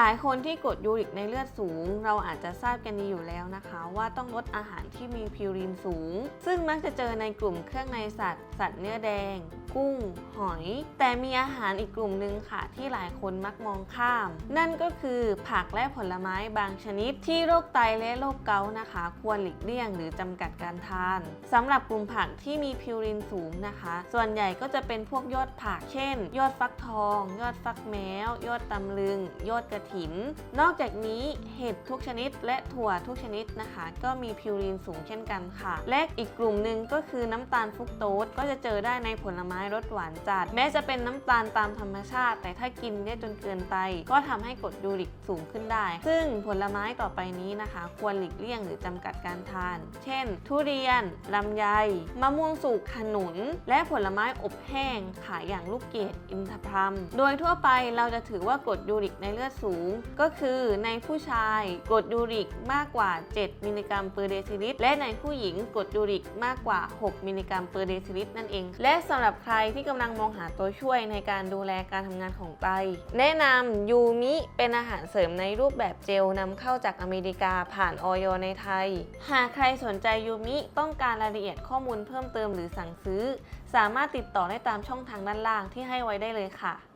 หลายคนที่กรดยูริกในเลือดสูง เราอาจจะทราบกันดีอยู่แล้วนะคะ ว่าต้องลดอาหารที่มีพิวรีนสูง ซึ่งมักจะเจอในกลุ่มเครื่องในสัตว์ สัตว์เนื้อแดงกุ้ง หอย แต่มีอาหารอีกกลุ่มหนึ่งค่ะ ที่หลายคนมักมองข้าม นั่นก็คือผักและผลไม้บางชนิดที่โรคไตและโรคเกาต์นะคะ ควรหลีกเลี่ยงหรือจำกัดการทานสำหรับกลุ่มผักที่มีพิวรินสูงนะคะ ส่วนใหญ่ก็จะเป็นพวกยอดผัก เช่น ยอดฟักทอง ยอดฟักแมว ยอดตำลึง ยอดกระถิน นอกจากนี้เห็ดทุกชนิดและถั่วทุกชนิดนะคะ ก็มีพิวรินสูงเช่นกันค่ะ และอีกกลุ่มหนึ่งก็คือน้ำตาลฟุกโตสก็จะเจอได้ในผลไม้รสหวานจัด แม้จะเป็นน้ำตาลตามธรรมชาติ แต่ถ้ากินเยอะจนเกินไป ก็ทำให้กรดยูริกสูงขึ้นได้ ซึ่งผลไม้ต่อไปนี้นะคะ ควรหลีกเลี่ยงหรือจำกัดการทาน เช่น ทุเรียนลำไย มะม่วงสุกขนุน และผลไม้อบแห้ง ขายอย่างลูกเกดอินทผลัม โดยทั่วไปเราจะถือว่ากรดยูริกในเลือดสูง ก็คือในผู้ชายกรดยูริกมากกว่า 7 มิลลิกรัมเปอร์เดซิลิตรและในผู้หญิงกรดยูริกมากกว่า 6 มิลลิกรัมเปอร์เดซิลิตรนั่นเอง และสำหรับใครที่กำลังมองหาตัวช่วยในการดูแลการทำงานของไต แนะนำยูมิเป็นอาหารเสริมในรูปแบบเจลนำเข้าจากอเมริกาผ่านออยในไทย หากใครสนใจยูมิต้องการรายละเอียดข้อมูลเพิ่มเติมหรือสั่งซื้อ สามารถติดต่อได้ตามช่องทางด้านล่างที่ให้ไว้ได้เลยค่ะ